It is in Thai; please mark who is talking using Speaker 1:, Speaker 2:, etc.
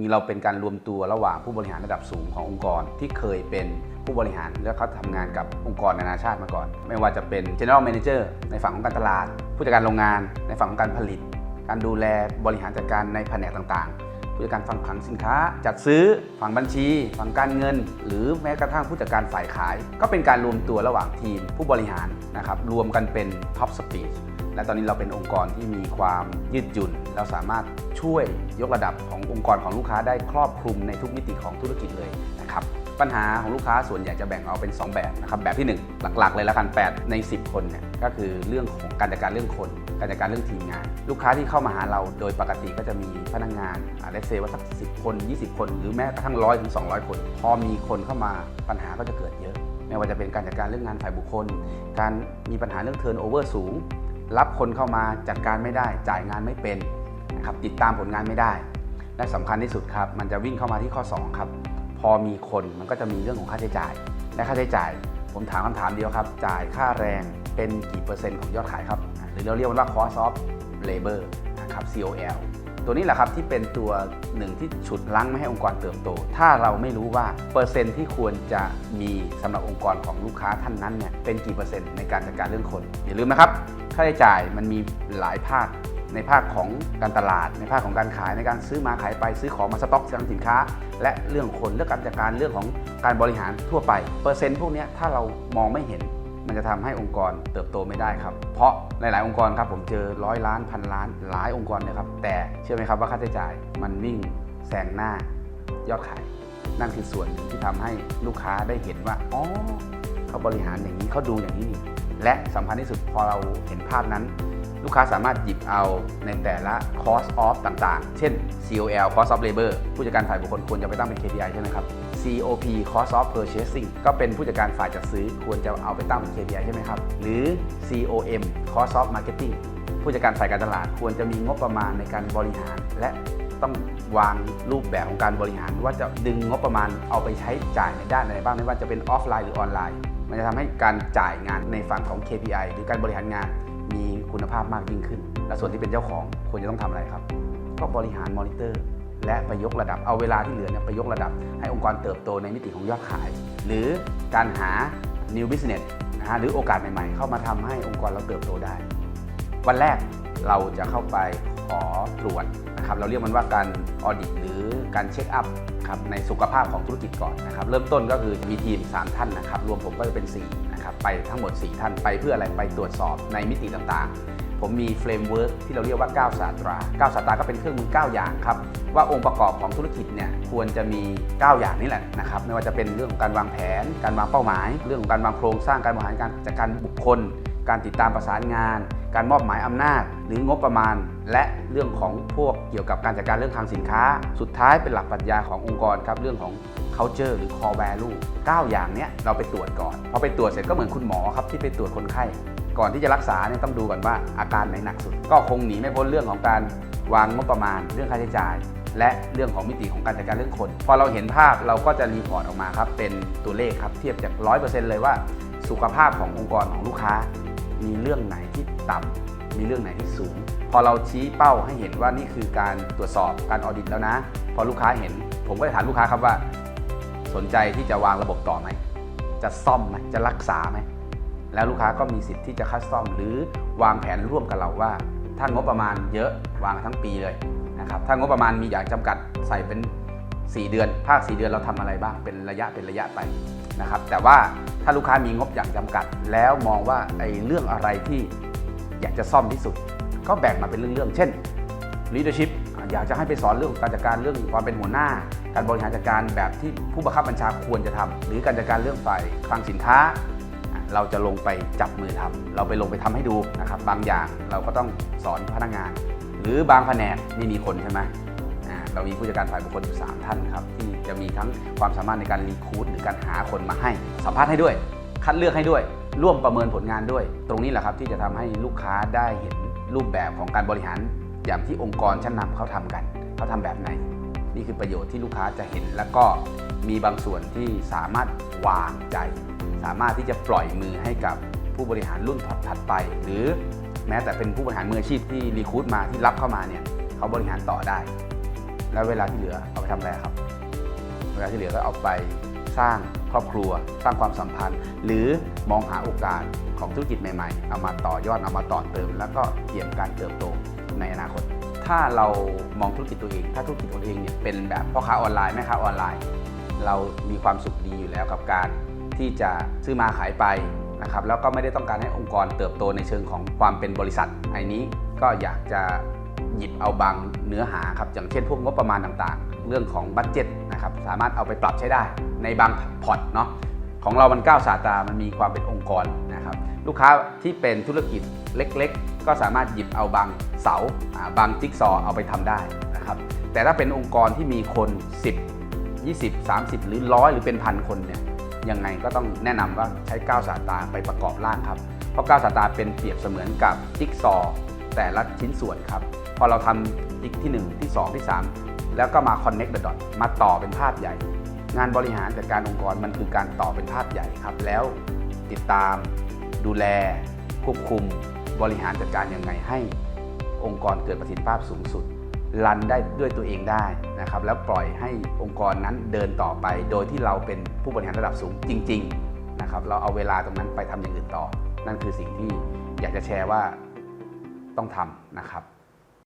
Speaker 1: ริงเราเป็นการรวมตัวระหว่างผู้บริหารระดับสูงขององค์กรที่เคยเป็นผู้บริหารและเขาทำงานกับองค์กรนานาชาติมาก่อน ไม่ว่าจะเป็น general manager ในฝั่งของการตลาด ผู้จัดการโรงงาน ในฝั่งของการผลิต การดูแลบริหารจัดการในแผนกต่างๆ ผู้จัดการฝั่งผังสินค้า จัดซื้อฝั่งบัญชี ฝั่งการเงิน หรือแม้กระทั่งผู้จัดการฝ่ายขาย ก็เป็นการรวมตัวระหว่างทีมผู้บริหารนะครับรวมกันเป็น top speed และตอนนี้เราเป็นองค์กรที่มีความยืดหยุ่น เราสามารถช่วยยกระดับขององค์กรของลูกค้าได้ครอบคลุมในทุกมิติของธุรกิจเลยนะครับปัญหาของลูกค้าส่วนใหญ่จะแบ่งออกเป็น 2 แบบนะครับแบบที่ 1 หลักๆ เลยละกัน8ใน 10 คนเนี่ยก็คือเรื่องของการจัดการเรื่องคน การจัดการเรื่องทีมงาน ลูกค้าที่เข้ามาหาเราโดยปกติก็จะมีพนักงานอาเลเซว่าสัก10คน 20 คน หรือแม้กระทั่งร้อยถึง200 คน พอมีคนเข้ามาปัญหาก็จะเกิดเยอะ ไม่ว่าจะเป็นการจัดการเรื่องงานฝ่ายบุคคล การมีปัญหาเรื่องเทิร์นโอเวอร์สูง รับคนเข้ามาจัดการไม่ได้ จ่ายงานไม่เป็นนะครับติดตามผลงานไม่ได้ และสำคัญที่สุดครับ มันจะวิ่งเข้ามาที่ข้อ 2 ครับ พอมีคนมันก็จะมีเรื่องของค่าใช้จ่าย และค่าใช้จ่าย ผมถามคำถามเดียวครับ จ่ายค่าแรงเป็นกี่เปอร์เซ็นต์ของยอดขายครับ หรือเราเรียกว่า cost of labor นะครับ COL ตัวนี้แหละครับที่เป็นตัวหนึ่งที่ฉุดลั้งไม่ให้องค์กรเติบโต ถ้าเราไม่รู้ว่าเปอร์เซ็นต์ที่ควรจะมีสำหรับองค์กรของลูกค้าท่านนั้นเนี่ยเป็นกี่เปอร์เซ็นต์ในการจัดการเรื่องคนอย่าลืมนะครับาใช้จ่ายมันมีหลายภาคในภาคของการตลาด ในภาคของการขายในการซื้อมาขายไปซื้อของมาสต็อกสินค้า และเรื่องคนเรื่องการจัดการเรื่องของการบริหารทั่วไป เปอร์เซ็นต์พวกนี้ถ้าเรามองไม่เห็น มันจะทำให้องค์กรเติบโตไม่ได้ครับ เพราะหลาย ๆ องค์กรครับผมเจอร้อยล้านพันล้านหลายองค์กรเลยครับ แต่เชื่อไหมครับว่าค่าใช้จ่ายมันวิ่งแซงหน้ายอดขายนั่นคือส่วนหนึ่งที่ทำให้ลูกค้าได้เห็นว่าอ๋อ เขาบริหารอย่างนี้เขาดูอย่างนี้นี่และสำคัญที่สุดพอเราเห็นภาพนั้น ลูกค้าสามารถหยิบเอาในแต่ละ cost of ต่างๆ เช่น COL cost of labor ผู้จัดการฝ่ายบุคคลควรจะไปตั้งเป็น KPI ใช่ไหมครับ COP cost of purchasing ก็เป็นผู้จัดการฝ่ายจัดซื้อควรจะเอาไปตั้งเป็น KPI ใช่ไหมครับ หรือ COM cost of marketing ผู้จัดการฝ่ายการตลาดควรจะมีงบประมาณในการบริหาร และต้องวางรูปแบบของการบริหาร ว่าจะดึงงบประมาณเอาไปใช้จ่ายในด้านไหนบ้างไม่ว่าจะเป็นออฟไลน์หรือออนไลน์ มันจะทำให้การจ่ายงานในฝั่งของ KPI หรือการบริหารงานมีคุณภาพมากยิ่งขึ้น และส่วนที่เป็นเจ้าของควรจะต้องทำอะไรครับ ก็บริหารมอนิเตอร์ และไปยกระดับเอาเวลาที่เหลือเนี่ยไปยกระดับ ให้องค์กรเติบโตในมิติของยอดขาย หรือการหา new business นะฮะหรือโอกาสใหม่ๆ เข้ามาทำให้องค์กรเราเติบโตได้ วันแรกเราจะเข้าไป ขอตรวจนะครับเราเรียกมันว่าการออดิตหรือการเช็คอัพครับในสุขภาพของธุรกิจก่อนนะครับเริ่มต้นก็คือมีทีม 3 ท่านนะครับรวมผมก็จะเป็น4นะครับไปทั้งหมด 4 ท่านไปเพื่ออะไรไปตรวจสอบในมิติต่างๆ ผมมีเฟรมเวิร์กที่เราเรียกว่า9ศาสตรา9ศาสตราก็เป็นเครื่องมือ 9 อย่างครับว่าองค์ประกอบของธุรกิจเนี่ยควรจะมี 9 อย่างนี้แหละนะครับไม่ว่าจะเป็นเรื่องของการวางแผน การวางเป้าหมาย เรื่องของการวางโครงสร้างการบริหารการจัดการบุคคล การติดตามประสานงาน การมอบหมายอำนาจ หรืองบประมาณ และเรื่องของพวกเกี่ยวกับการจัดการเรื่องทางสินค้า สุดท้ายเป็นหลักปรัชญาขององค์กรครับเรื่องของ culture หรือ core value 9 อย่างเนี้ยเราไปตรวจก่อน พอไปตรวจเสร็จก็เหมือนคุณหมอครับที่ไปตรวจคนไข้ ก่อนที่จะรักษาเนี่ยต้องดูก่อนว่าอาการไหนหนักสุด ก็คงหนีไม่พ้นเรื่องของการวางงบประมาณ เรื่องค่าใช้จ่าย และเรื่องของมิติของการจัดการเรื่องคน พอเราเห็นภาพเราก็จะรีพอร์ตออกมาครับเป็นตัวเลขครับเทียบจาก 100%เลยว่า สุขภาพขององค์กรของลูกค้า มีเรื่องไหนที่ต่ำ มีเรื่องไหนที่สูง พอเราชี้เป้าให้เห็นว่านี่คือการตรวจสอบการออดิตแล้วนะ พอลูกค้าเห็น ผมก็จะถามลูกค้าครับว่า สนใจที่จะวางระบบต่อไหม จะซ่อมไหมจะรักษาไหม แล้วลูกค้าก็มีสิทธิ์ที่จะคัดซ่อม หรือวางแผนร่วมกับเราว่า ถ้างบประมาณเยอะวางทั้งปีเลยนะครับถ้างบประมาณมีอย่างจำกัดใส่เป็น 4 เดือน ภาค 4 เดือนเราทำอะไรบ้างเป็นระยะเป็นระยะไปนะครับแต่ว่าถ้าลูกค้ามีงบอย่างจำกัด แล้วมองว่าไอ้เรื่องอะไรที่ อยากจะซ่อมที่สุด ก็แบ่งมาเป็นเรื่องๆ เช่น leadership อะอยากจะให้ไปสอนเรื่องการจัดการเรื่องความเป็นหัวหน้า การบริหารจัดการแบบที่ผู้บังคับบัญชาควรจะทำหรือการจัดการเรื่องฝ่ายคลังสินค้า เราจะลงไปจับมือทำเราไปลงไปทำให้ดูนะครับบางอย่างเราก็ต้องสอนพนักงาน หรือบางแผนกไม่มีคนใช่ไหมเรามีผู้จัดการฝ่ายบุคคลอยู่3ท่านครับที่จะมีทั้งความสามารถในการรีคูดหรือการหาคนมาให้สัมภาษณ์ให้ด้วย คัดเลือกให้ด้วย ร่วมประเมินผลงานด้วย ตรงนี้แหละครับที่จะทำให้ลูกค้าได้เห็นรูปแบบของการบริหาร อย่างที่องค์กรชั้นนำเขาทำกัน เขาทำแบบไหน นี่คือประโยชน์ที่ลูกค้าจะเห็น แล้วก็มีบางส่วนที่สามารถวางใจ สามารถที่จะปล่อยมือให้กับผู้บริหารรุ่นถัดๆไป หรือแม้แต่เป็นผู้บริหารมืออาชีพที่รีคูดมาที่รับเข้ามาเนี่ยเขาบริหารต่อได้ แล้วเวลาที่เหลือเอาไปทำอะไรครับ เวลาที่เหลือก็เอาไป สร้างครอบครัว สร้างความสัมพันธ์ หรือมองหาโอกาสของธุรกิจใหม่ ๆ เอามาต่อยอดเอามาต่อเติม แล้วก็เกี่ยมการเติบโตในอนาคต ถ้าเรามองธุรกิจตัวเอง ถ้าธุรกิจตัวเองเนี่ยเป็นแบบพ่อค้าออนไลน์แม่ค้าออนไลน์ เรามีความสุขดีอยู่แล้วกับการที่จะซื้อมาขายไปนะครับแล้วก็ไม่ได้ต้องการให้องค์กรเติบโตในเชิงของความเป็นบริษัทไอ้นี้ก็อยากจะหยิบเอาบางเนื้อหาครับอย่างเช่นพวกงบประมาณต่างๆ เรื่องของบัตเจ็ตนะครับสามารถเอาไปปรับใช้ได้ ในบางพอร์ตเนาะของเรามันก้าวสาตามันมีความเป็นองค์กรนะครับลูกค้าที่เป็นธุรกิจเล็กๆ ก็สามารถหยิบเอาบางเสาบางจิ๊กซอว์เอาไปทำได้นะครับแต่ถ้าเป็นองค์กรที่มีคน 10 20 30 หรือร้อยหรือเป็นพันคนเนี่ยยังไงก็ต้องแนะนำว่าใช้ก้าวสาตาไปประกอบร่างครับ เพราะก้าวสาตาเป็นเปรียบเสมือนกับจิ๊กซอว์แต่ละชิ้นส่วนครับ พอเราทำจิ๊กที่ 1 ที่ 2 ที่ 3 แล้วก็มา connect the dot มาต่อเป็นภาพใหญ่ งานบริหารจัดการองค์กรมันคือการต่อเป็นภาพใหญ่ครับ แล้วติดตามดูแล ควบคุมบริหารจัดการยังไงให้องค์กรเกิดประสิทธิภาพสูงสุดรันได้ด้วยตัวเองได้นะครับแล้วปล่อยให้องค์กรนั้นเดินต่อไป โดยที่เราเป็นผู้บริหารระดับสูงจริง ๆนะครับ เราเอาเวลาตรงนั้นไปทำอย่างอื่นต่อ นั่นคือสิ่งที่อยากจะแชร์ว่าต้องทำนะครับ